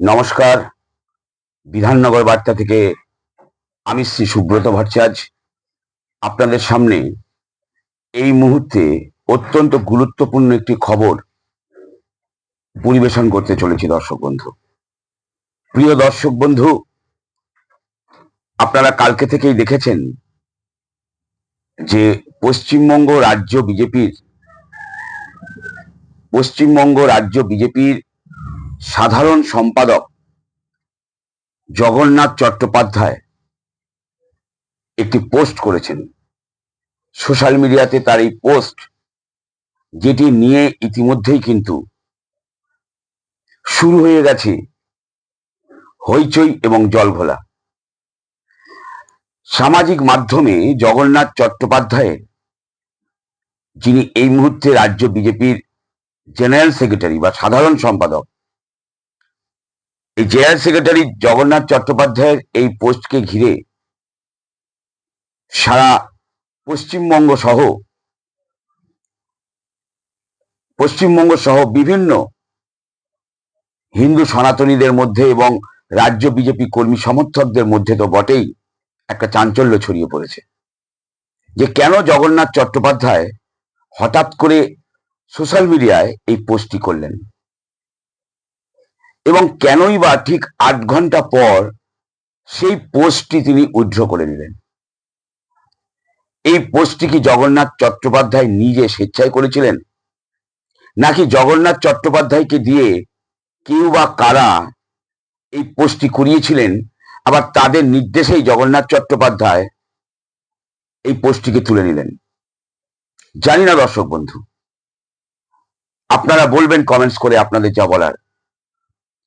নমস্কার। বিধাননগর বার্তা থেকে আমি শ্রী সুব্রত ভট্টাচার্য। আপনাদের সামনে এই মুহূর্তে অত্যন্ত গুরুত্বপূর্ণ একটি খবর পরিবেশন করতে চলেছি দর্শক বন্ধু। প্রিয় দর্শক বন্ধু, আপনারা কালকে থেকেই দেখেছেন যে পশ্চিমবঙ্গ রাজ্য বিজেপির, পশ্চিমবঙ্গ রাজ্য বিজেপির সাধারণ সম্পাদক জগন্নাথ চট্টোপাধ্যায় একটি পোস্ট করেছেন। সোশ্যাল মিডিয়াতে তার এই পোস্ট, যেটি নিয়ে ইতিমধ্যেই কিন্তু শুরু হয়ে গেছে হইচই এবং জলঘোলা। সামাজিক মাধ্যমে জগন্নাথ চট্টোপাধ্যায়ের যিনি এই মুহূর্তে রাজ্য বিজেপির জেনারেল সেক্রেটারি বা সাধারণ সম্পাদক এই জেনারেল সেক্রেটারি জগন্নাথ চট্টোপাধ্যায়ের এই পোস্টকে ঘিরে সারা পশ্চিমবঙ্গ সহ পশ্চিমবঙ্গ সহ বিভিন্ন হিন্দু সনাতনীদের মধ্যে এবং রাজ্য বিজেপি কর্মী সমর্থকদের মধ্যে তো বটেই একটা চাঞ্চল্য ছড়িয়ে পড়েছে। যে কেন জগন্নাথ চট্টোপাধ্যায় হঠাৎ করে সোশ্যাল মিডিয়ায় এই পোস্টটি করলেন? এবং কেনই বা ঠিক আট ঘণ্টা পর সেই পোস্টটি তিনি উদ্ধ করে নিলেন এই পোস্টটি কি জগন্নাথ চট্টোপাধ্যায় নিজে স্বেচ্ছায় করেছিলেন? নাকি জগন্নাথ চট্টোপাধ্যায়কে দিয়ে কেউ বা কারা এই পোস্টটি করিয়েছিলেন আবার তাদের নির্দেশেই জগন্নাথ চট্টোপাধ্যায় এই পোস্টটিকে তুলে নিলেন। জানি না দর্শক বন্ধু, আপনারা বলবেন কমেন্টস করে আপনাদের যা বলার।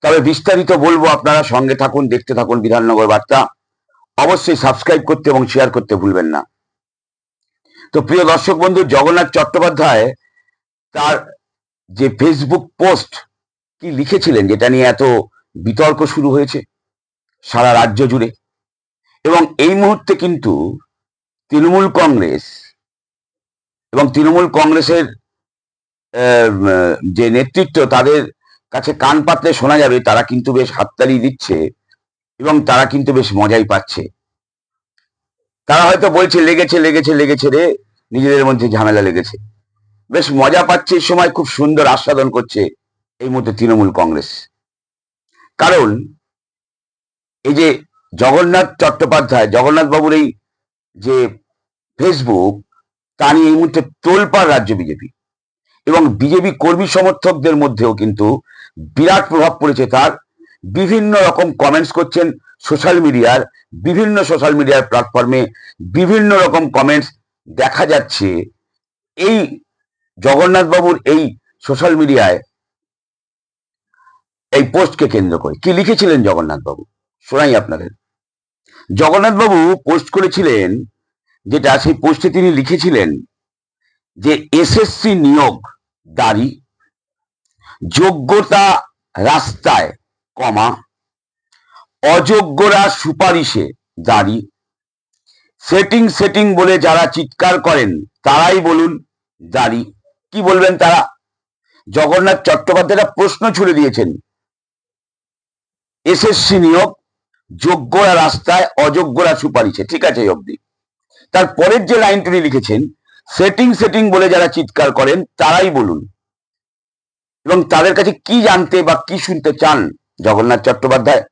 তবে বিস্তারিত বলব, আপনারা সঙ্গে থাকুন, দেখতে থাকুন বিধাননগর বার্তা। অবশ্যই সাবস্ক্রাইব করতে এবং শেয়ার করতে ভুলবেন না। তো প্রিয় দর্শক বন্ধু, জগন্নাথ চট্টোপাধ্যায় তার যে ফেসবুক পোস্ট কি লিখেছিলেন, যেটা নিয়ে এত বিতর্ক শুরু হয়েছে সারা রাজ্য জুড়ে। এবং এই মুহূর্তে কিন্তু তৃণমূল কংগ্রেস এবং তৃণমূল কংগ্রেসের যে নেতৃত্ব, তাদের কাছে কান পাতলে শোনা যাবে, তারা কিন্তু বেশ হাততালি দিচ্ছে এবং তারা কিন্তু বেশ মজাই পাচ্ছে। তারা হয়তো বলছে, লেগেছে লেগেছে লেগেছে রে। নিজেদের মধ্যে ঝামেলা লেগেছে। বেশ মজা পাচ্ছে এই সময়, খুব সুন্দর আস্বাদন করছে এই মুহূর্তে তৃণমূল কংগ্রেস। কারণ এই যে জগন্নাথ চট্টোপাধ্যায়, জগন্নাথ বাবুর এই যে ফেসবুক তা নিয়ে এই মুহূর্তে তোলপাড় রাজ্য বিজেপি এবং বিজেপি কর্মী সমর্থকদের মধ্যেও কিন্তু বিরাট প্রভাব পড়েছে তার। বিভিন্ন রকম কমেন্টস করছেন সোশ্যাল মিডিয়ার বিভিন্ন সোশ্যাল মিডিয়ার প্ল্যাটফর্মে বিভিন্ন রকম কমেন্টস দেখা যাচ্ছে। এই জগন্নাথ বাবুর এই সোশ্যাল মিডিয়ায় এই পোস্টকে কেন্দ্র করে। কি লিখেছিলেন জগন্নাথ বাবু? শোনাই আপনাদের। জগন্নাথ বাবু পোস্ট করেছিলেন যেটা সেই পোস্টে তিনি লিখেছিলেন যে এসএসসি নিয়োগ দাঁড়ি যোগ্যতা রাস্তায়, কমা, অযোগ্যরা সুপারিশে দাঁড়ি। সেটিং সেটিং বলে যারা চিৎকার করেন, তারাই বলুন দাঁড়ি। কি বলবেন তারা? জগন্নাথ চট্টোপাধ্যায়রা প্রশ্ন ছুড়ে দিয়েছেন। এসএসসি নিয়োগ, যোগ্যরা রাস্তায়, অযোগ্যরা সুপারিশে। ঠিক আছে অবধি। তার পরের যে লাইন তিনি লিখেছেন, সেটিং সেটিং বলে যারা চিৎকার করেন, তারাই বলুন এবং তাদের কাছে কি জানতে বা কি শুনতে চান জগন্নাথ চট্টোপাধ্যায়?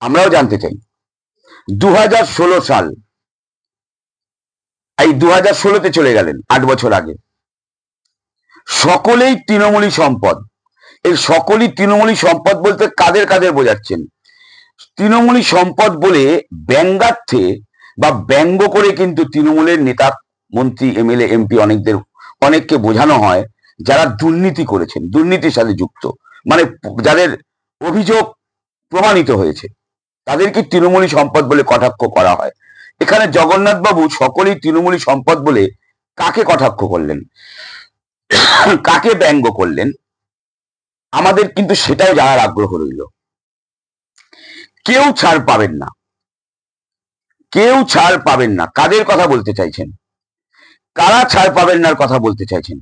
আমরাও জানতে চাই। দু হাজার ষোলো সাল। এই দু হাজার ষোলোতে চলে গেলেন, আট বছর আগে। সকলেই তৃণমূলী সম্পদ। এর সকলই তৃণমূলী সম্পদ বলতে কাদের কাদের বোঝাচ্ছেন? তৃণমূলী সম্পদ বলে ব্যঙ্গার্থে বা ব্যঙ্গ করে কিন্তু তৃণমূলের নেতা, মন্ত্রী, এমএলএ, এমপি অনেকদের, অনেককে বোঝানো হয়। যারা দুর্নীতি করেছেন, দুর্নীতির সাথে যুক্ত মানে যাদের অভিযোগ প্রমাণিত হয়েছে, তাদেরকে তৃণমূলী সম্পদ বলে কটাক্ষ করা হয়। এখানে জগন্নাথ বাবু সকলেই তৃণমূলী সম্পদ বলে কাকে কটাক্ষ করলেন? কাকে ব্যঙ্গ করলেন? আমাদের কিন্তু সেটাও জানার আগ্রহ রইল। কেউ ছাড় পাবেন না। কেউ ছাড় পাবেন না। কাদের কথা বলতে চাইছেন? কারা ছাড় পাবেন না কথা বলতে চাইছেন?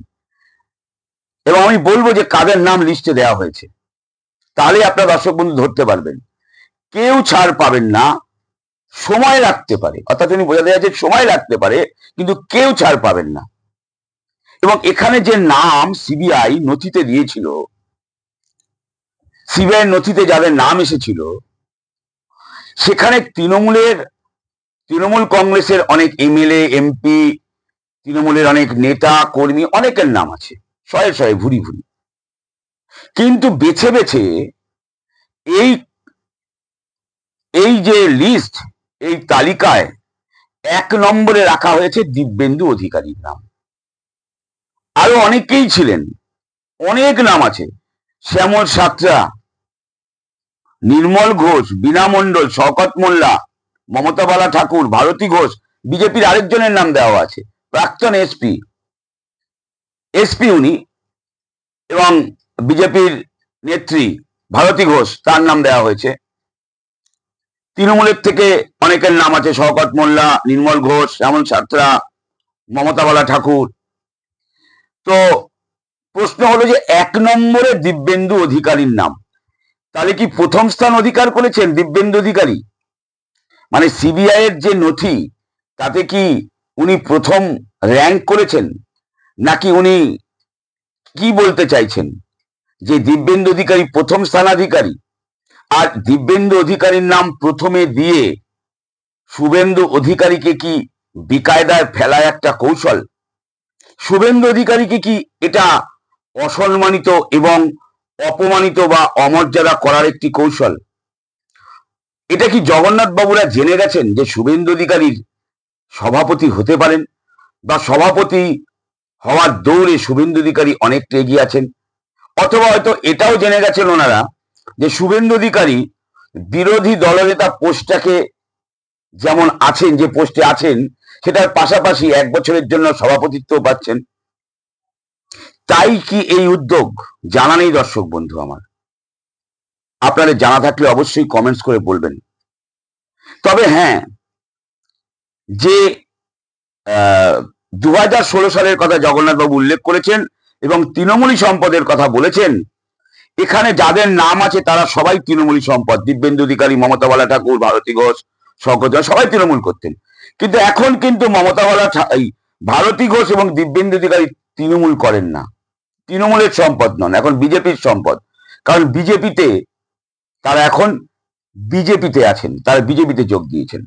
এবং আমি বলব যে কাদের নাম লিস্টে দেওয়া হয়েছে তাহলে আপনার দর্শক বন্ধু ধরতে পারবেন। কেউ ছাড় পাবেন না, সময় রাখতে পারে, অর্থাৎ উনি বোঝাতে যাচ্ছে সময় রাখতে পারে, কিন্তু কেউ ছাড় পাবেন না। এবং এখানে যে নাম সিবিআই নথিতে দিয়েছিল, সিবিআই নথিতে যাদের নাম এসেছিল, সেখানে তৃণমূলের, তৃণমূল কংগ্রেসের অনেক এমএলএ, এমপি, তৃণমূলের অনেক নেতা, কর্মী, অনেকের নাম আছে। শয়ে শয়ে ভুরি ভুরি কিন্তু বেছে বেছে এই এই যে লিস্ট এই তালিকায় এক নম্বরে রাখা হয়েছে দিব্যেন্দু অধিকারীর নাম। আরও অনেকেই ছিলেন, অনেক নাম আছে। শ্যামল সাতরা, নির্মল ঘোষ, বীণা মণ্ডল, শওকত মোল্লা, মমতা বালা ঠাকুর, ভারতী ঘোষ, বিজেপির আরেকজনের নাম দেওয়া আছে, প্রাক্তন এসপি। এসপি উনি এবং বিজেপির নেত্রী ভারতী ঘোষ, তার নাম দেওয়া হয়েছে। তৃণমূলের থেকে অনেকের নাম আছে, শওকত মোল্লা, নির্মল ঘোষ শ্যামল মমতা বালা ঠাকুর। তো প্রশ্ন হলো যে এক নম্বরে দিব্যেন্দু অধিকারীর নাম, তাহলে কি প্রথম স্থান অধিকার করেছেন দিব্যেন্দু অধিকারী? মানে সিবিআই এর যে নথি, তাতে কি উনি প্রথম র্যাঙ্ক করেছেন? নাকি উনি কি বলতে চাইছেন? যে দিব্যেন্দু অধিকারী প্রথম স্থানাধিকারী আর দিব্যেন্দু অধিকারীর নাম প্রথমে দিয়ে শুভেন্দু অধিকারীকে কি বিকায়দায় ফেলা একটা কৌশল? শুভেন্দু অধিকারীকে কি এটা অসম্মানিত এবং অপমানিত বা অমর্যাদা করার একটি কৌশল? এটা কি জগন্নাথ বাবুরা জেনে গেছেন যে শুভেন্দু অধিকারীর সভাপতি হতে পারেন বা সভাপতি হওয়ার দৌড়ে শুভেন্দু অধিকারী অনেকটা এগিয়ে আছেন। অথবা হয়তো এটাও জেনে গেছেন ওনারা যে শুভেন্দু অধিকারী বিরোধী দলনেতা পোস্টটাকে যেমন আছেন, যে পোস্টে আছেন, সেটার পাশাপাশি এক বছরের জন্য সভাপতিত্ব পাচ্ছেন। তাই কি এই উদ্যোগ? জানা নেই দর্শক বন্ধু আমার। আপনাদের জানা থাকলে অবশ্যই কমেন্টস করে বলবেন। তবে হ্যাঁ যে দু হাজার ষোলো সালের কথা জগন্নাথবাবু উল্লেখ করেছেন এবং তৃণমূলী সম্পদের কথা বলেছেন। এখানে যাদের নাম আছে তারা সবাই তৃণমূলী সম্পদ। দিব্যেন্দু অধিকারী, মমতা বালা ঠাকুর, ভারতী ঘোষ, শঙ্কর সবাই তৃণমূল করতেন। কিন্তু এখন কিন্তু মমতা বালা এই ভারতী ঘোষ এবং দিব্যেন্দু অধিকারী তৃণমূল করেন না। তৃণমূলের সম্পদ নন, এখন বিজেপির সম্পদ। কারণ বিজেপিতে তারা এখন বিজেপিতে আছেন, তারা বিজেপিতে যোগ দিয়েছেন।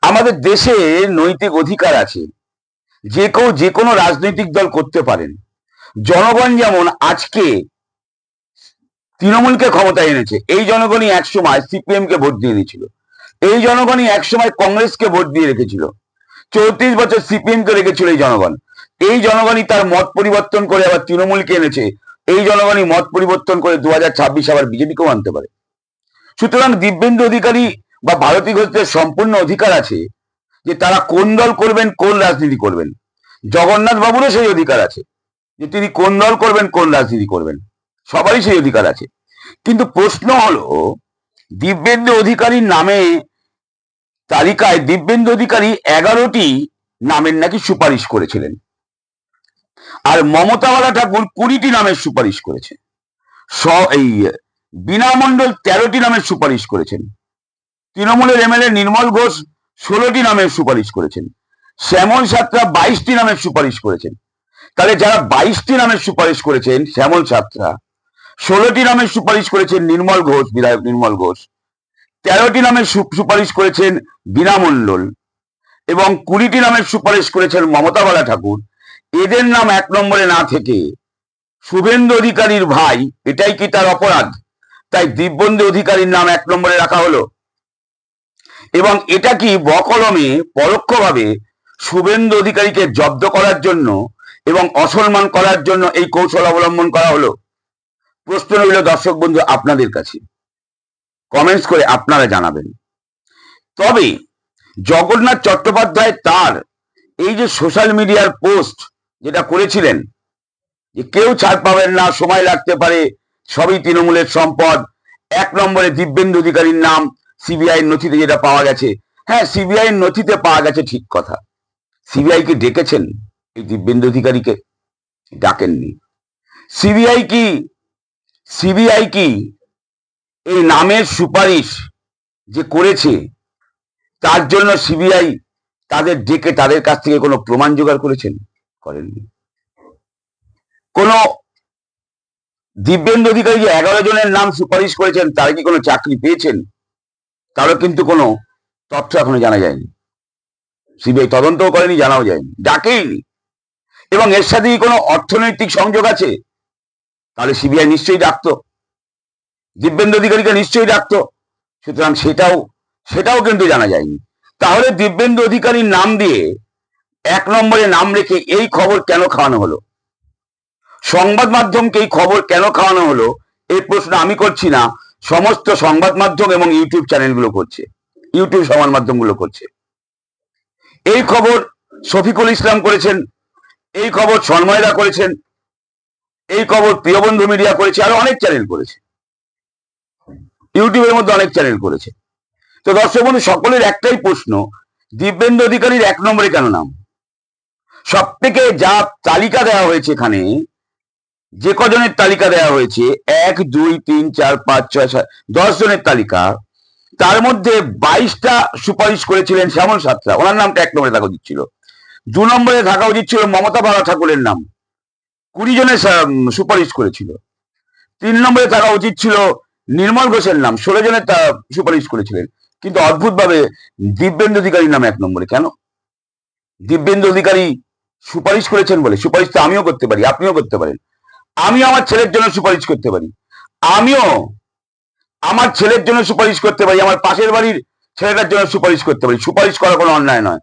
আমাদের দেশে নৈতিক অধিকার আছে। যে কেউ যে কোনো রাজনৈতিক দল করতে পারেন। জনগণ যেমন আজকে তৃণমূলকে ক্ষমতায় এনেছে, এই জনগণই একসময় সিপিএম কে ভোট দিয়ে দিয়েছিল এই জনগণই একসময় কংগ্রেসকে ভোট দিয়ে রেখেছিল। চৌত্রিশ বছর সিপিএম কে রেখেছিল এই জনগণ। এই জনগণই তার মত পরিবর্তন করে আবার তৃণমূলকে এনেছে। এই জনগণই মত পরিবর্তন করে দু হাজার ছাব্বিশ আবার বিজেপিকেও আনতে পারে। সুতরাং দিব্যেন্দু অধিকারী বা ভারতী ঘোষদের সম্পূর্ণ অধিকার আছে যে তারা কোন দল করবেন, কোন রাজনীতি করবেন। জগন্নাথ বাবুরও সেই অধিকার আছে, যে তিনি কোন দল করবেন, কোন রাজনীতি করবেন। সবারই সেই অধিকার আছে। কিন্তু প্রশ্ন হলো, দিব্যেন্দু অধিকারীর নামে তালিকায় দিব্যেন্দু অধিকারী এগারোটি নামের নাকি সুপারিশ করেছিলেন। আর মমতাওয়ালা ঠাকুর কুড়িটি নামের সুপারিশ করেছে এই বিনা মণ্ডল তেরোটি নামের সুপারিশ করেছেন। তৃণমূলের এমএলএ নির্মল ঘোষ ষোলোটি নামের সুপারিশ করেছেন। শ্যামল সাতরা বাইশটি নামের সুপারিশ করেছেন। তাহলে যারা বাইশটি নামের সুপারিশ করেছেন, শ্যামল সাতরা ষোলোটি নামের সুপারিশ করেছেন নির্মল ঘোষ, বিধায়ক নির্মল ঘোষ, তেরোটি নামের সুপারিশ করেছেন বীণা মণ্ডল এবং কুড়িটি নামের সুপারিশ করেছেন মমতা বালা ঠাকুর। এদের নাম এক নম্বরে না থেকে শুভেন্দু অধিকারীর ভাই, এটাই কি তার অপরাধ? তাই দিব্যেন্দু অধিকারীর নাম এক নম্বরে রাখা হলো। এবং এটা কি বকলমে পরোক্ষভাবে শুভেন্দু অধিকারীকে জব্দ করার জন্য এবং অসম্মান করার জন্য এই কৌশল অবলম্বন করা হলো? প্রশ্ন রইল দর্শক বন্ধু আপনাদের কাছে। কমেন্টস করে আপনারা জানাবেন। তবে জগন্নাথ চট্টোপাধ্যায় তার এই যে সোশ্যাল মিডিয়ার পোস্ট যেটা করেছিলেন, যে কেউ ছাড় পাবেন না, সময় লাগতে পারে, সবই তৃণমূলের সম্পদ, এক নম্বরে দিব্যেন্দু অধিকারীর নাম সিবিআই নথিতে যেটা পাওয়া গেছে। হ্যাঁ সিবিআই নথিতে পাওয়া গেছে ঠিক কথা। সিবিআই কি ডেকেছেন? এই দিব্যেন্দু অধিকারীকে ডাকেননি। সিবিআই কি? সিবিআই কি? এই নামের সুপারিশ যে করেছে, তার জন্য সিবিআই তাদের ডেকে তাদের কাছ থেকে কোনো প্রমাণ জোগাড় করেছেন? করেননি। কোন দিব্যেন্দু অধিকারী যে এগারো জনের নাম সুপারিশ করেছেন, তারা কি কোনো চাকরি পেয়েছেন? তারও কিন্তু কোনো তথ্য এখনও জানা যায়নি। সিবিআই তদন্তও করেনি, জানাও যায়নি। ডাকেইনি এবং এর সাথে কি কোনো অর্থনৈতিক সংযোগ আছে, তাহলে সিবিআই নিশ্চয়ই ডাকতো। দিব্যেন্দু অধিকারীকে নিশ্চয়ই ডাকতো। সুতরাং সেটাও সেটাও কিন্তু জানা যায়নি। তাহলে দিব্যেন্দু অধিকারীর নাম দিয়ে এক নম্বরে নাম রেখে এই খবর কেন খাওয়ানো হলো? সংবাদ মাধ্যমকে এই খবর কেন খাওয়ানো হলো? এই প্রশ্ন আমি করছি না। সমস্ত সংবাদ মাধ্যম এবং ইউটিউব চ্যানেলগুলো করছে। ইউটিউব সংবাদ মাধ্যমগুলো করছে। এই খবর শফিকুল ইসলাম করেছেন, এই খবর সন্ময়দা করেছেন, এই খবর প্রিয়বন্ধু মিডিয়া করেছে, আরও অনেক চ্যানেল করেছে। ইউটিউবের মধ্যে অনেক চ্যানেল করেছে। তো দর্শক বন্ধু, সকলের একটাই প্রশ্ন, দিব্যেন্দু অধিকারীর এক নম্বরে কেন নাম? সব থেকে যা তালিকা দেওয়া হয়েছে এখানে যে কজনের তালিকা দেওয়া হয়েছে, এক, দুই, তিন, চার, পাঁচ, ছয়, সাত, দশ জনের তালিকা, তার মধ্যে বাইশটা সুপারিশ করেছিলেন শ্যামল সাতরা। ওনার নামটা এক নম্বরে থাকা উচিত ছিল। দু নম্বরে থাকা উচিত ছিল মমতা বালা ঠাকুরের নাম। কুড়ি জনের সুপারিশ করেছিল। তিন নম্বরে থাকা উচিত ছিল নির্মল ঘোষের নাম। ষোলো জনের তা সুপারিশ করেছিলেন। কিন্তু অদ্ভুতভাবে দিব্যেন্দু অধিকারীর নাম এক নম্বরে। কেন? দিব্যেন্দু অধিকারী সুপারিশ করেছেন বলে। সুপারিশ তো আমিও করতে পারি, আপনিও করতে পারেন। আমি আমার ছেলের জন্য সুপারিশ করতে পারি। আমিও আমার ছেলের জন্য সুপারিশ করতে পারি, আমার পাশের বাড়ির ছেলেটার জন্য সুপারিশ করতে পারি। সুপারিশ করা কোনো অন্যায় নয়।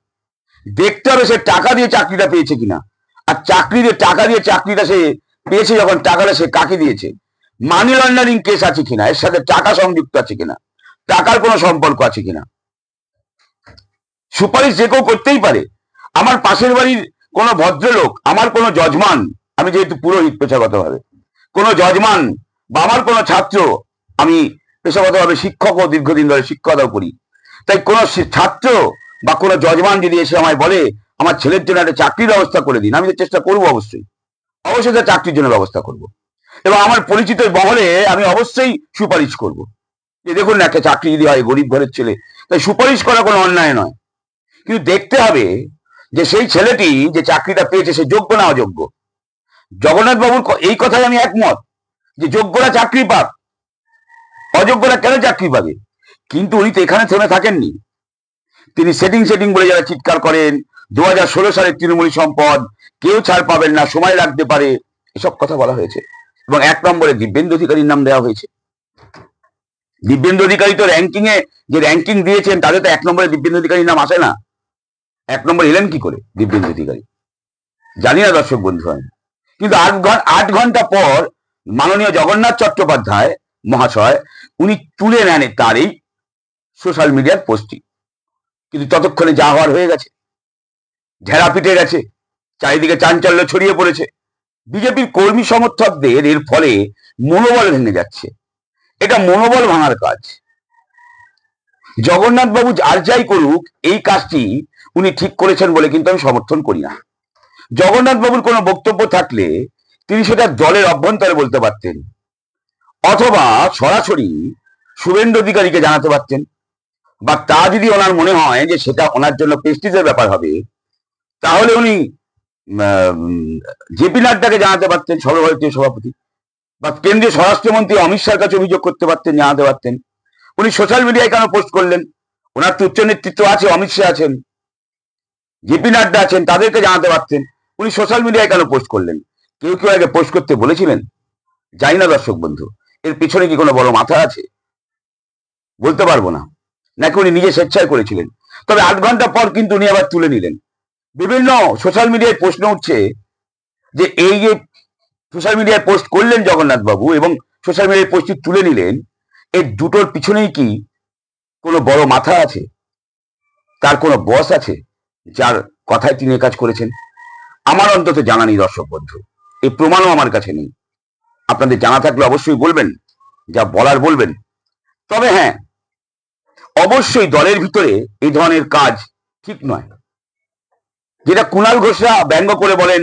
দেখতে হবে সে টাকা দিয়ে চাকরিটা পেয়েছে কিনা। আর চাকরি দিয়ে টাকা দিয়ে চাকরিটা সে পেয়েছে যখন টাকাটা সে কাকে দিয়েছে? মানি লন্ডারিং কেস আছে কিনা? এর সাথে টাকা সংযুক্ত আছে কিনা? টাকার কোনো সম্পর্ক আছে কিনা? সুপারিশ যে কেউ করতেই পারে। আমার পাশের বাড়ির কোনো ভদ্রলোক, আমার কোনো জজমান আমি যেহেতু পুরোহিত পেশাগতভাবে। কোনো জজমান বা আমার কোনো ছাত্র, আমি পেশাগতভাবে শিক্ষক ও দীর্ঘদিন ধরে শিক্ষকতাও করি। তাই কোনো ছাত্র বা কোনো জজমান যদি এসে আমায় বলে, আমার ছেলের জন্য একটা চাকরির ব্যবস্থা করে দিন, আমি তো চেষ্টা করব অবশ্যই। অবশ্যই তার চাকরির জন্য ব্যবস্থা করব। এবং আমার পরিচিত মহলে আমি অবশ্যই সুপারিশ করব। যে দেখুন না, একটা চাকরি যদি হয়, গরিব ঘরের ছেলে, তাই সুপারিশ করা কোনো অন্যায় নয়। কিন্তু দেখতে হবে যে সেই ছেলেটি যে চাকরিটা পেয়েছে, সে যোগ্য না অযোগ্য। জগন্নাথ বাবুর এই কথায় আমি একমত যে যোগ্যরা চাকরি পাক। অযোগ্যরা কেন চাকরি পাবে? কিন্তু উনি তো এখানে থেমে থাকেননি। তিনি সেটিং সেটিং বলে যারা চিৎকার করেন দু হাজার ষোলো সালের তৃণমূল সম্পদ, কেউ ছাড় পাবেন না, সময় রাখতে পারে, এসব কথা বলা হয়েছে। এবং এক নম্বরে দিব্যেন্দু অধিকারীর নাম দেওয়া হয়েছে। দিব্যেন্দু অধিকারী তো র্যাঙ্কিং এ, যে র্যাঙ্কিং দিয়েছেন তাদের তো এক নম্বরে দিব্যেন্দু অধিকারীর নাম আসে না। এক নম্বর এলেন কি করে দিব্যেন্দু অধিকারী? জানি না দর্শক বন্ধু আমি। কিন্তু আট ঘণ্টা আট ঘণ্টা পর মাননীয় জগন্নাথ চট্টোপাধ্যায় মহাশয়, উনি তুলে নেন তার এই সোশ্যাল মিডিয়ার পোস্টটি কিন্তু ততক্ষণে যা হওয়ার হয়ে গেছে। ঝেড়া পিটে গেছে, চারিদিকে চাঞ্চল্য ছড়িয়ে পড়েছে। বিজেপির কর্মী সমর্থকদের এর ফলে মনোবল ভেঙে যাচ্ছে। এটা মনোবল ভাঙার কাজ। জগন্নাথ বাবু আর যাই করুক, এই কাজটি উনি ঠিক করেছেন বলে কিন্তু আমি সমর্থন করি না। জগন্নাথ বাবুর কোনো বক্তব্য থাকলে তিনি সেটা দলের অভ্যন্তরে বলতে পারতেন। অথবা সরাসরি শুভেন্দু অধিকারীকে জানাতে পারতেন। বা তা যদি ওনার মনে হয় যে সেটা ওনার জন্য প্রেস্টিজের ব্যাপার হবে, তাহলে উনি জেপি নাড্ডাকে জানাতে পারতেন সর্বভারতীয় সভাপতি। বা কেন্দ্রীয় স্বরাষ্ট্রমন্ত্রী অমিত শাহর কাছে অভিযোগ করতে পারতেন, জানাতে পারতেন। উনি সোশ্যাল মিডিয়ায় কেন পোস্ট করলেন? ওনার তো উচ্চ নেতৃত্ব আছে, অমিত শাহ আছেন। জেপি নাড্ডা আছেন, তাদেরকে জানাতে পারতেন। উনি সোশ্যাল মিডিয়ায় কেন পোস্ট করলেন? কেউ কেউ আগে পোস্ট করতে বলেছিলেন? জানি না দর্শক বন্ধু, এর পিছনে কি কোনো বড় মাথা আছে? বলতে পারব না। নাকি উনি নিজে স্বেচ্ছায় করেছিলেন? তবে আট ঘণ্টা পর কিন্তু উনি আবার তুলে নিলেন। বিভিন্ন সোশ্যাল মিডিয়ায় প্রশ্ন উঠছে যে, এই যে সোশ্যাল মিডিয়ায় পোস্ট করলেন জগন্নাথ বাবু এবং সোশ্যাল মিডিয়ায় পোস্টটি তুলে নিলেন, এর দুটোর পিছনেই কি কোনো বড় মাথা আছে? তার কোনো বস আছে, যার কথায় তিনি কাজ করেছেন? আমার অন্তত জানা নেই দর্শক বন্ধু, এই প্রমাণও আমার কাছে নেই। আপনাদের জানা থাকলে অবশ্যই বলবেন, যা বলার বলবেন। তবে হ্যাঁ অবশ্যই দলের ভিতরে এই ধরনের কাজ ঠিক নয়। যেটা কুণাল ঘোষরা ব্যঙ্গ করে বলেন,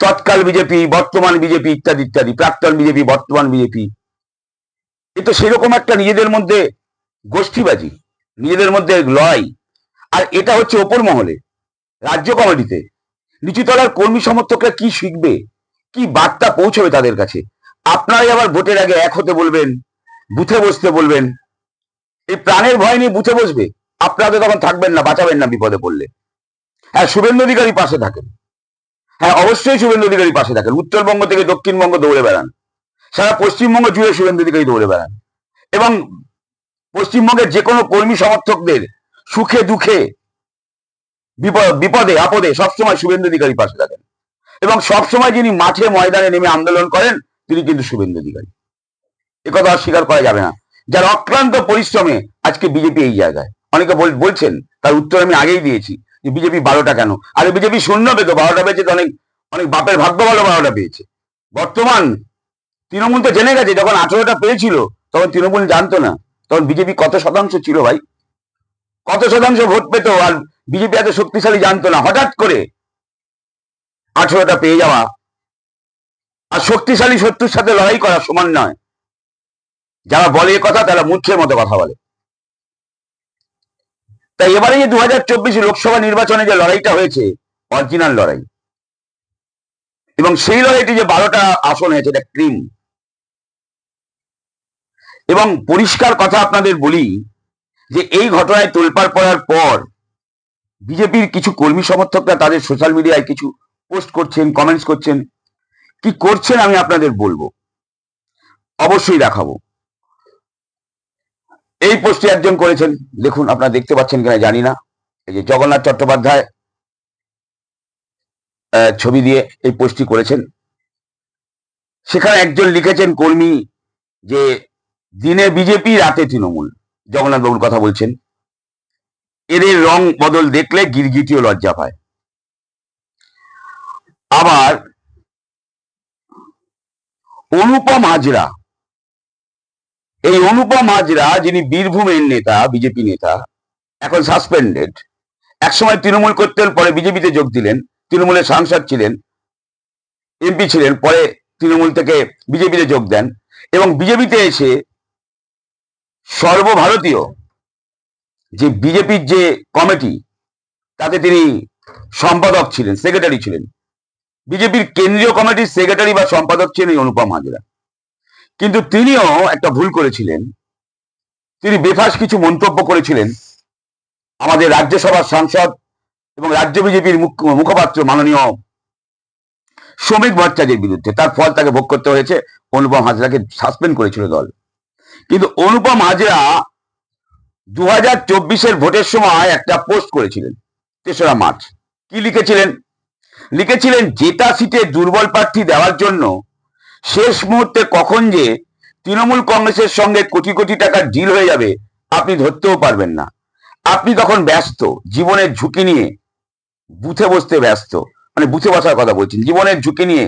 তৎকাল বিজেপি, বর্তমান বিজেপি ইত্যাদি ইত্যাদি, প্রাক্তন বিজেপি, বর্তমান বিজেপি, এ তো সেরকম একটা নিজেদের মধ্যে গোষ্ঠীবাজি, নিজেদের মধ্যে লড়াই, আর এটা হচ্ছে ওপর মহলে। রাজ্য কমিটিতে। নিচুতলার কর্মী সমর্থকরা কি শিখবে? কি বার্তা পৌঁছবে তাদের কাছে? আপনারাই আবার ভোটের আগে এক হতে বলবেন, বুথে বসতে বলবেন। এই প্রাণের ভয় নিয়ে বুথে বসবে? আপনারা তো তখন থাকবেন না, বাঁচাবেন না বিপদে পড়লে। হ্যাঁ শুভেন্দু অধিকারী পাশে থাকেন। হ্যাঁ অবশ্যই শুভেন্দু অধিকারী পাশে থাকেন। উত্তরবঙ্গ থেকে দক্ষিণবঙ্গ দৌড়ে বেড়ান। সারা পশ্চিমবঙ্গ জুড়ে শুভেন্দু অধিকারী দৌড়ে বেড়ান। এবং পশ্চিমবঙ্গের যে কোনো কর্মী সমর্থকদের সুখে দুঃখে বিপদ আপদে সবসময় শুভেন্দু অধিকারী পাশে থাকেন। এবং সবসময় যিনি মাঠে ময়দানে নেমে আন্দোলন করেন, তিনি কিন্তু শুভেন্দু অধিকারী। একথা অস্বীকার করা যাবে না। যার অক্লান্ত পরিশ্রমে আজকে বিজেপি এই জায়গায়। অনেকে বলছেন, তার উত্তর আমি আগেই দিয়েছি, যে বিজেপি বারোটা কেন? আর বিজেপি শূন্য পেতো, বারোটা পেয়েছে তো অনেক অনেক বাপের ভাগ্য ভালো বারোটা পেয়েছে। বর্তমান তৃণমূল তো জেনে গেছে, যখন আঠেরোটা পেয়েছিল, তখন তৃণমূল জানতো না। তখন বিজেপি কত শতাংশ ছিল ভাই? কত শতাংশ ভোট পেত আর বিজেপি এত শক্তিশালী জানতো না, হঠাৎ করে আঠেরোটা পেয়ে যাওয়া। আর শক্তিশালী শত্রুর সাথে লড়াই করা সমান নয়। যারা বলে কথা, তারা মূর্খের মতো কথা বলে। তাই এবারে যে দু হাজার চব্বিশ লোকসভা নির্বাচনে যে লড়াইটা হয়েছে অরিজিনাল লড়াই, এবং সেই লড়াইটি যে বারোটা আসন হয়েছে, এটা ক্রিম। এবং পরিষ্কার কথা আপনাদের বলি যে এই ঘটনায় তোলপাড় পড়ার পর বিজেপির কিছু কর্মী সমর্থকরা তাদের সোশ্যাল মিডিয়ায় কিছু পোস্ট করছেন কমেন্টস করছেন। কি করছেন আমি আপনাদের বলব? অবশ্যই দেখাবো। এই পোস্টে একজন করেছেন। দেখুন, আপনারা দেখতে পাচ্ছেন কিনা জানি না। এই যে জগন্নাথ চট্টোপাধ্যায় ছবি দিয়ে এই পোস্টটি করেছেন। সেখানে একজন লিখেছেন কর্মী যে, দিনে বিজেপি, রাতে তৃণমূল। জগন্নাথ বাবুর কথা বলছেন। এদের রং বদল দেখলে গিরগিটিও লজ্জা পায়। আবার অনুপম হাজরা। এই অনুপম হাজরা যিনি বীরভূমের নেতা, বিজেপি নেতা, এখন সাসপেন্ডেড একসময় তৃণমূল করতেন, পরে বিজেপিতে যোগ দিলেন। তৃণমূলের সাংসদ ছিলেন, এমপি ছিলেন, পরে তৃণমূল থেকে বিজেপিতে যোগ দেন। এবং বিজেপিতে এসে সর্বভারতীয় যে বিজেপির যে কমিটি, তাতে তিনি সম্পাদক ছিলেন সেক্রেটারি ছিলেন। বিজেপির কেন্দ্রীয় কমিটির সেক্রেটারি বা সম্পাদক ছিলেন অনুপম হাজরা। কিন্তু তিনিও একটা ভুল করেছিলেন। তিনি বেফাস কিছু মন্তব্য করেছিলেন আমাদের রাজ্যসভার সাংসদ এবং রাজ্য বিজেপির মুখপাত্র মাননীয় শ্রমিক ভট্টাচার্যের বিরুদ্ধে। তার ফল তাকে ভোগ করতে হয়েছে। অনুপম হাজরাকে সাসপেন্ড করেছিল দল। কিন্তু অনুপম হাজরা দু হাজার চব্বিশের ভোটের সময় একটা পোস্ট করেছিলেন, তেসরা মার্চ। কি লিখেছিলেন? লিখেছিলেন, জেতা সিটে দুর্বল প্রার্থী দেওয়ার জন্য শেষ মুহূর্তে কখন যে তৃণমূল কংগ্রেসের সঙ্গে কোটি কোটি টাকার ডিল হয়ে যাবে, আপনি ধরতেও পারবেন না। আপনি তখন ব্যস্ত, জীবনের ঝুঁকি নিয়ে বুথে বসতে ব্যস্ত। মানে বুথে বসার কথা বলছেন, জীবনের ঝুঁকি নিয়ে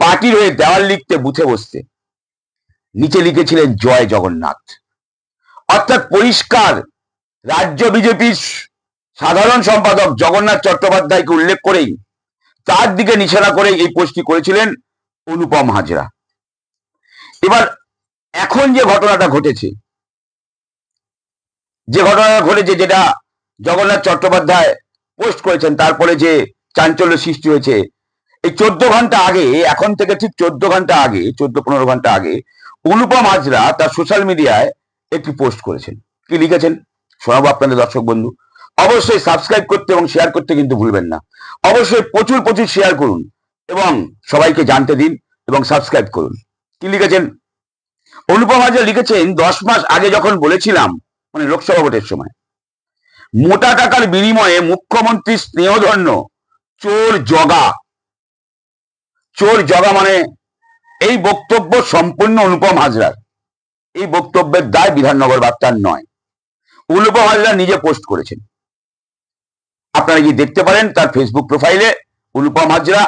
পার্টির হয়ে দেওয়াল লিখতে বুথে বসতে। নিচে লিখেছিলেন, জয় জগন্নাথ। অর্থাৎ পরিষ্কার রাজ্য বিজেপির সাধারণ সম্পাদক জগন্নাথ চট্টোপাধ্যায়কে উল্লেখ করেই তার দিকে নিশানা করে এই পোস্টটি করেছিলেন অনুপম হাজরা। এবার এখন যে ঘটনাটা ঘটেছে, যে ঘটনাটা ঘটেছে যেটা জগন্নাথ চট্টোপাধ্যায় পোস্ট করেছেন তারপরে যে চাঞ্চল্য সৃষ্টি হয়েছে, এই চোদ্দ ঘণ্টা আগে, এখন থেকে ঠিক চোদ্দ ঘণ্টা আগে, চোদ্দ পনেরো ঘণ্টা আগে অনুপম হাজরা তার সোশ্যাল মিডিয়ায় একটি পোস্ট করেছেন। কি লিখেছেন? শোনাবো আপনাদের দর্শক বন্ধু। অবশ্যই সাবস্ক্রাইব করতে এবং শেয়ার করতে কিন্তু ভুলবেন না। অবশ্যই প্রচুর প্রচুর শেয়ার করুন এবং সবাইকে জানতে দিন এবং সাবস্ক্রাইব করুন। কি লিখেছেন? অনুপম হাজরা লিখেছেন, দশ মাস আগে যখন বলেছিলাম মানে লোকসভা ভোটের সময়, মোটা টাকার বিনিময়ে মুখ্যমন্ত্রী স্নেহধন্য, চোর জগা। চোর জগা মানে এই বক্তব্য সম্পূর্ণ অনুপম হাজরার। এই বক্তব্যের দায় বিধাননগর বার্তার নয়। অনুপম হাজরা নিজে পোস্ট করেছেন। আপনারা কি দেখতে পারেন তার ফেসবুক প্রোফাইলে অনুপম হাজরা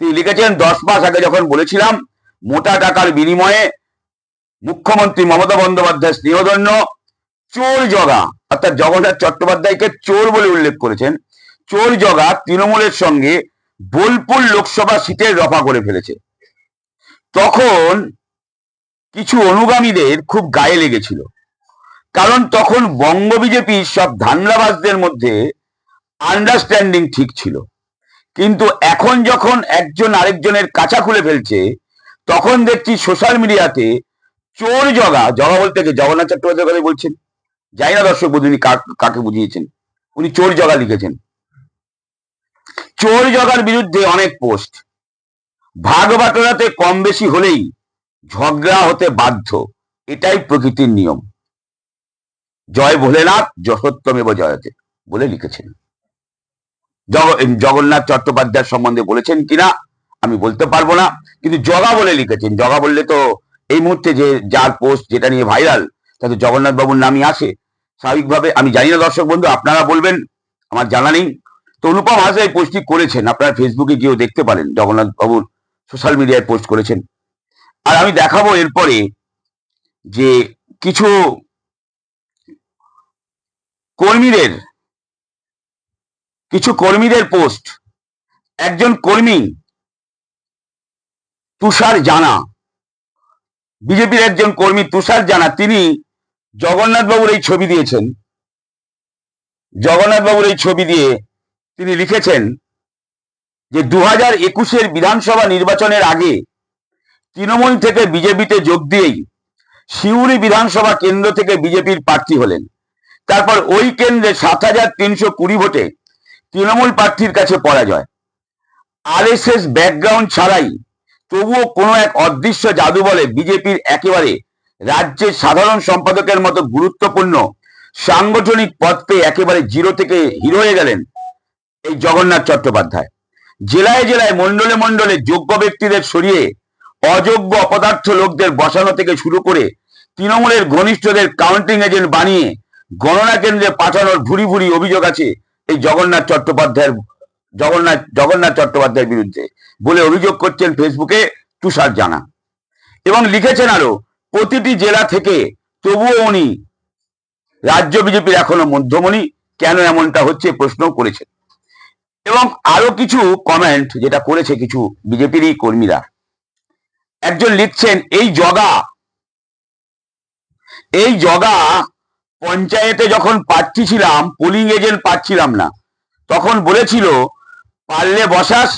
তিনি লিখেছেন, দশ মাস আগে যখন বলেছিলাম, মোটা টাকার বিনিময়ে মুখ্যমন্ত্রী মমতা বন্দ্যোপাধ্যায় স্নেহধন্য চোর জগা, অর্থাৎ জগন্নাথ চট্টোপাধ্যায়কে চোর বলে উল্লেখ করেছেন চোর জগা তৃণমূলের সঙ্গে বোলপুর লোকসভা সিটের রফা করে ফেলেছে। তখন কিছু অনুগামীদের খুব গায়ে লেগেছিল। কারণ তখন বঙ্গ বিজেপির সব ধান্দাবাজদের মধ্যে আন্ডারস্ট্যান্ডিং ঠিক ছিল। কিন্তু এখন যখন একজন আরেকজনের কাঁচা খুলে ফেলছে, তখন দেখছি সোশ্যাল মিডিয়াতে চোর জগা জগা বলতে জগন্নাথ চট্টোপাধ্যায় কথা বলছেন। যাই না দর্শক বন্ধু কাকে বুঝিয়েছেন। উনি চোর জগা লিখেছেন। চোর জগার বিরুদ্ধে অনেক পোস্ট ভাগ বাটোয়ারাতে কম বেশি হলেই ঝগড়া হতে বাধ্য, এটাই প্রকৃতির নিয়ম। জয় ভোলেনাথ, যশোত্তমেব জয়তে, বলে লিখেছেন। জগ- জগন্নাথ চট্টোপাধ্যায় সম্বন্ধে বলেছেন কিনা, আমি বলতে পারব না, কিন্তু জগা বলে লিখেছেন। জগা বললে তো এই মুহূর্তে যে, যার পোস্ট যেটা নিয়ে ভাইরাল তাতে জগন্নাথ বাবুর নামই আসে। স্বাভাবিকভাবে, আমি জানি না দর্শক বন্ধু, আপনারা বলবেন, আমার জানা নেই। তো অনুপম হাজরা এই পোস্টটি করেছেন, আপনারা ফেসবুকে গিয়েও দেখতে পারেন জগন্নাথ বাবুর সোশ্যাল মিডিয়ায় পোস্ট করেছেন। আর আমি দেখাবো এরপরে যে কিছু কর্মীদের কিছু কর্মীদের পোস্ট একজন কর্মী, তুষার জানা। বিজেপির একজন কর্মী, তুষার জানা, তিনি জগন্নাথ বাবুর এই ছবি দিয়েছেন। জগন্নাথ বাবুর এই ছবি দিয়ে তিনি লিখেছেন যে দু হাজার একুশের বিধানসভা নির্বাচনের আগে তৃণমূল থেকে বিজেপিতে যোগ দিয়েই সিউড়ি বিধানসভা কেন্দ্র থেকে বিজেপির প্রার্থী হলেন। তারপর ওই কেন্দ্রে সাত হাজার তিনশো কুড়ি ভোটে তৃণমূল প্রার্থীর কাছে পরাজয়। আরএসএস ব্যাকগ্রাউন্ড ছাড়াই তবুও কোনো এক অদৃশ্য জাদু বলে বিজেপির একেবারে রাজ্যের সাধারণ সম্পাদকের মতো গুরুত্বপূর্ণ সাংগঠনিক পদ পেয়ে একেবারে জিরো থেকে হিরো হয়ে গেলেন এই জগন্নাথ চট্টোপাধ্যায়। জেলায় জেলায় মণ্ডলে মণ্ডলে যোগ্য ব্যক্তিদের সরিয়ে অযোগ্য অপদার্থ লোকদের বসানো থেকে শুরু করে তৃণমূলের ঘনিষ্ঠদের কাউন্টিং এজেন্ট বানিয়ে গণনা কেন্দ্রে পাঠানোর ভুরি ভুরি অভিযোগ আছে এই জগন্নাথ চট্টোপাধ্যায়ের, জগন্নাথ জগন্নাথ চট্টোপাধ্যায়ের বিরুদ্ধে বলে অভিযোগ করছেন ফেসবুকে তুষার জানা। এবং লিখেছেন আরও, প্রতিটি জেলা থেকে তবুও উনি রাজ্য বিজেপির এখনও মধ্যমণি, কেন এমনটা হচ্ছে প্রশ্ন করেছেন। এবং আরও কিছু কমেন্ট যেটা করেছে কিছু বিজেপিরই কর্মীরা। একজন লিখছেন, এই জগা। এই জগা পঞ্চায়েতে যখন প্রার্থী ছিলাম পোলিং এজেন্ট পাচ্ছিলাম না, তখন বলেছিল, পারলে বসাস,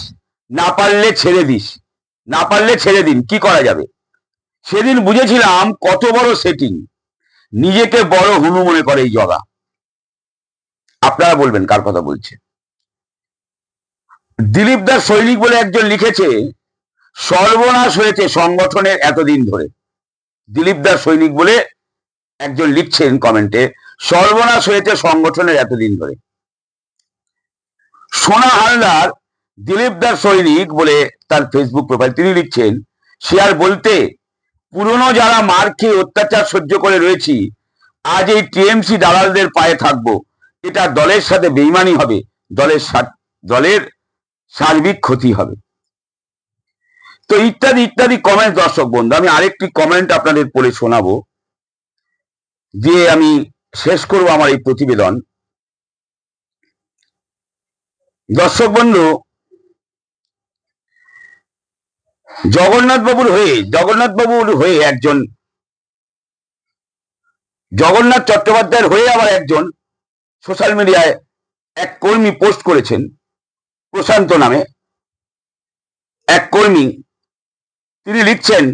না পারলে ছেড়ে দিস। না পারলে ছেড়ে দিন, কি করা যাবে? সেদিন বুঝেছিলাম কত বড় সেটিং নিজেকে বড় হুনু মনে করে এই জগা। আপনারা বলবেন কার কথা বলছে? দিলীপ দাস সৈনিক বলে একজন লিখেছে সর্বনাশ হয়েছে সংগঠনের এতদিন ধরে। দিলীপ দাস সৈনিক বলে একজন লিখছেন কমেন্টে, সর্বনাশ হয়েছে সংগঠনের এতদিন ধরে। সোনা হালদার, দিলীপ দাস সৈনিক বলে তার ফেসবুক প্রোফাইল তিনি লিখছেন, সে আর বলতে, পুরনো যারা মার খেয়ে অত্যাচার সহ্য করে রয়েছি, আজ এই টিএমসি দালালদের পায়ে থাকব। এটা দলের সাথে বেইমানি হবে, দলের দলের সার্বিক ক্ষতি হবে। তো ইত্যাদি ইত্যাদি কমেন্ট দর্শক বন্ধু, আমি আরেকটি কমেন্ট আপনাদের পড়ে শোনাবো, দিয়ে আমি শেষ করব আমার এই প্রতিবেদন। দর্শক বন্ধু জগন্নাথ বাবুর হয়ে জগন্নাথ বাবুর হয়ে একজন, জগন্নাথ চট্টোপাধ্যায়ের হয়ে আবার একজন সোশ্যাল মিডিয়ায় এক কর্মী পোস্ট করেছেন, প্রশান্ত নামে। এক কর্মী তিনি লিখছেন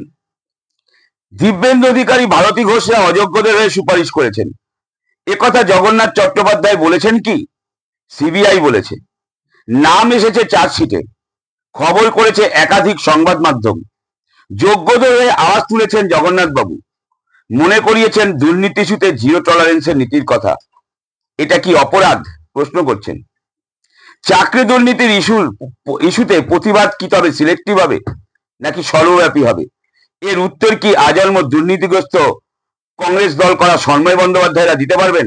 দিব্যেন্দু অধিকারী ভারতী ঘোষরা অযোগ্যদের হয়ে সুপারিশ করেছেন। একথা জগন্নাথ চট্টোপাধ্যায় বলেছেন কি? সিবিআই বলেছে। নাম এসেছে চার্জশিটে। খবর করেছে একাধিক সংবাদ মাধ্যম। যোগ্যদের হয়ে আওয়াজ তুলেছেন জগন্নাথ বাবু মনে করিয়েছেন দুর্নীতি ইস্যুতে জিরো টলারেন্সের নীতির কথা। এটা কি অপরাধ? প্রশ্ন করছেন। চাকরি দুর্নীতির ইস্যুর, ইস্যুতে প্রতিবাদ কি তবে সিলেক্টিভ হবে? নাকি সর্বব্যাপী হবে? এর উত্তর কি আজন্ম দুর্নীতিগ্রস্ত কংগ্রেস দল করা সন্ময় বন্দ্যোপাধ্যায়রা দিতে পারবেন?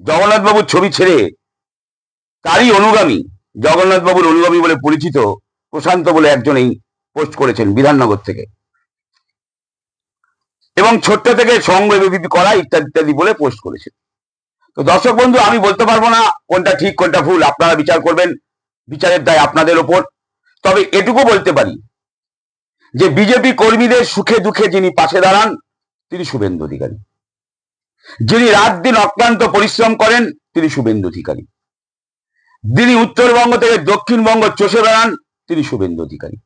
জগন্নাথ বাবুর ছবি ছেড়ে তারই অনুগামী জগন্নাথ বাবুর অনুগামী বলে পরিচিত প্রশান্ত বলে একজন এই পোস্ট করেছেন বিধাননগর থেকে। এবং ছোট্ট থেকে সঙ্গ এবিপি করা ইত্যাদি ইত্যাদি বলে পোস্ট করেছেন। তো দর্শক বন্ধু, আমি বলতে পারব না কোনটা ঠিক, কোনটা ভুল, আপনারা বিচার করবেন, বিচারের দায় আপনাদের ওপর। তবে এটুকু বলতে পারি যে বিজেপি কর্মীদের সুখে দুঃখে যিনি পাশে দাঁড়ান, তিনি শুভেন্দু অধিকারী। যিনি রাত দিন অক্লান্ত পরিশ্রম করেন, তিনি শুভেন্দু অধিকারী। যিনি উত্তরবঙ্গ থেকে দক্ষিণবঙ্গ চষে বেড়ান, তিনি শুভেন্দু অধিকারী।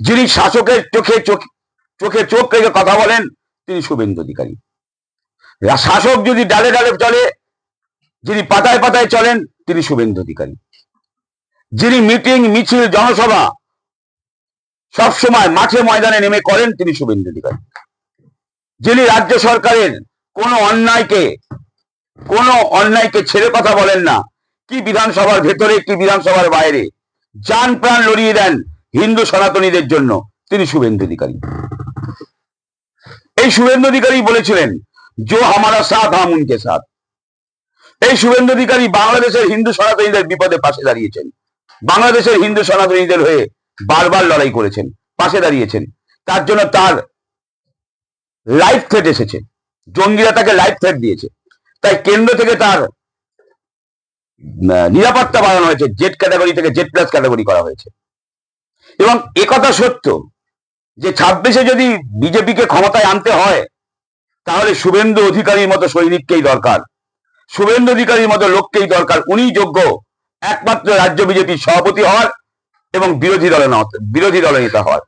যিনি শাসকের চোখে চোখ, চোখে রেখে কথা বলেন, তিনি শুভেন্দু অধিকারী। শাসক যদি ডালে ডালে চলে, যিনি পাতায় পাতায় চলেন, তিনি শুভেন্দু অধিকারী। যিনি মিটিং, মিছিল, জনসভা সবসময় মাঠে ময়দানে নেমে করেন তিনি শুভেন্দু অধিকারী। যিনি রাজ্য সরকারের কোন অন্যায়কে কোন অন্যায়কে ছেড়ে কথা বলেন না, কি বিধানসভার ভেতরে, কি বিধানসভার বাইরে, যান প্রাণ লড়িয়ে দেন হিন্দু সনাতনীদের জন্য তিনি শুভেন্দু অধিকারী। এই শুভেন্দু অধিকারী বলেছিলেন, জো হামারা সাথ, হাম উনকে সাথ। এই শুভেন্দু অধিকারী বাংলাদেশের হিন্দু সনাতনীদের বিপদে পাশে দাঁড়িয়েছেন। বাংলাদেশের হিন্দু সনাতনীদের হয়ে বারবার লড়াই করেছেন, পাশে দাঁড়িয়েছেন। তার জন্য তার লাইফ থ্রেট এসেছে। জঙ্গিরা তাকে লাইফ থ্রেট দিয়েছে। তাই কেন্দ্র থেকে তার নিরাপত্তা বাড়ানো হয়েছে। জেড ক্যাটাগরি থেকে জেড প্লাস ক্যাটাগরি করা হয়েছে। এবং একথা সত্য যে ছাব্বিশে যদি বিজেপিকে ক্ষমতায় আনতে হয়, তাহলে শুভেন্দু অধিকারীর মতো সৈনিককেই দরকার। শুভেন্দু অধিকারীর মতো লোককেই দরকার। উনি যোগ্য। একমাত্র রাজ্য বিজেপির সভাপতি হওয়ার এবং বিরোধী দলে না- বিরোধী দলে নেতা হওয়ার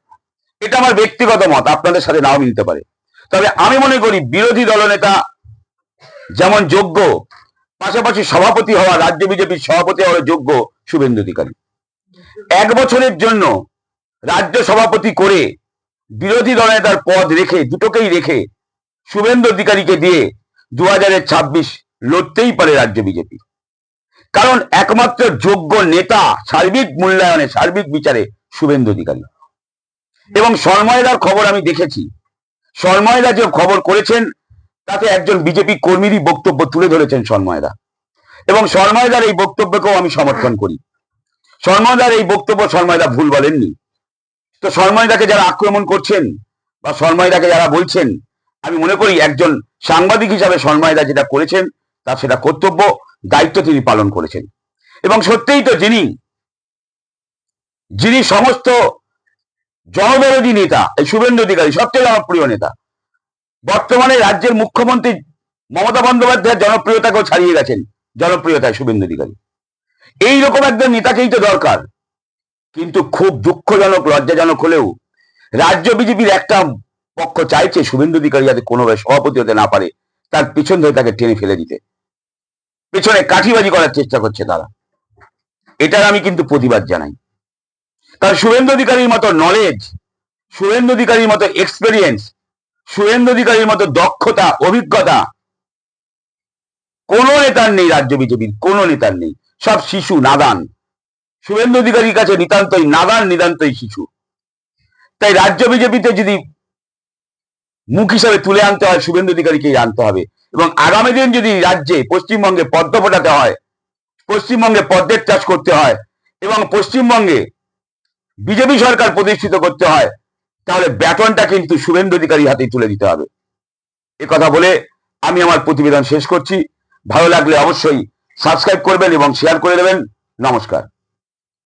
এটা আমার ব্যক্তিগত মত, আপনাদের সাথে নাও মিলতে পারে। তবে আমি মনে করি বিরোধী দলনেতা যেমন যোগ্য, পাশাপাশি সভাপতি হওয়া, রাজ্য বিজেপির সভাপতি হওয়ার যোগ্য শুভেন্দু অধিকারী। এক বছরের জন্য রাজ্য সভাপতি করে বিরোধী দলনেতার পদ রেখে, দুটোকেই রেখে শুভেন্দু অধিকারীকে দিয়ে দু হাজারের ছাব্বিশ লড়তেই পারে রাজ্য বিজেপি। কারণ একমাত্র যোগ্য নেতা সার্বিক মূল্যায়নে, সার্বিক বিচারে শুভেন্দু অধিকারী। এবং সন্ময়দার খবর আমি দেখেছি। সন্ময়দা যে খবর করেছেন, তাতে একজন বিজেপি কর্মীরই বক্তব্য তুলে ধরেছেন সন্ময়দা এবং সন্ময়দার এই বক্তব্যকেও আমি সমর্থন করি। সন্ময়দার এই বক্তব্য সন্ময়দা ভুল বলেননি। তো সন্ময়দাকে যারা আক্রমণ করছেন বা সন্ময়দাকে যারা বলছেন, আমি মনে করি একজন সাংবাদিক হিসাবে সন্ময়দা যেটা করেছেন, তার সেটা কর্তব্য। দায়িত্ব তিনি পালন করেছেন। এবং সত্যিই তো যিনি যিনি সমস্ত জনবিরোধী নেতা, এই শুভেন্দু অধিকারী সবচেয়ে জনপ্রিয় নেতা, বর্তমানে রাজ্যের মুখ্যমন্ত্রী মমতা বন্দ্যোপাধ্যায়ের জনপ্রিয়তাকেও ছাড়িয়ে গেছেন জনপ্রিয়তায় শুভেন্দু অধিকারী। এইরকম একজন নেতাকেই তো দরকার। কিন্তু খুব দুঃখজনক, লজ্জাজনক হলেও রাজ্য বিজেপির একটা পক্ষ চাইছে শুভেন্দু অধিকারী যাতে কোনোভাবে সভাপতি হতে না পারে, তার পিছন ধরে তাকে টেনে ফেলে দিতে। পেছনে কাঠিবাজি করার চেষ্টা করছে তারা। এটার আমি কিন্তু প্রতিবাদ জানাই। কারণ শুভেন্দু অধিকারীর মতো নলেজ শুভেন্দু অধিকারীর মতো এক্সপেরিয়েন্স শুভেন্দু অধিকারীর মতো দক্ষতা, অভিজ্ঞতা, কোন নেতার নেই রাজ্য বিজেপির, কোন নেতার নেই। সব শিশু, নাদান। শুভেন্দু অধিকারীর কাছে নিতান্তই নাদান, নিতান্তই শিশু। তাই রাজ্য বিজেপিতে যদি মুখ হিসাবে তুলে আনতে হয়, শুভেন্দু অধিকারীকেই আনতে হবে। এবং আগামী দিন যদি রাজ্যে পশ্চিমবঙ্গে পদ্ম ফোটাতে হয়, পশ্চিমবঙ্গে পদ্মের চাষ করতে হয় এবং পশ্চিমবঙ্গে বিজেপি সরকার প্রতিষ্ঠিত করতে হয়, তাহলে ব্যাটনটা কিন্তু শুভেন্দু অধিকারী হাতে তুলে দিতে হবে। এ কথা বলে আমি আমার প্রতিবেদন শেষ করছি। ভালো লাগলে অবশ্যই সাবস্ক্রাইব করবেন এবং শেয়ার করে দেবেন। নমস্কার।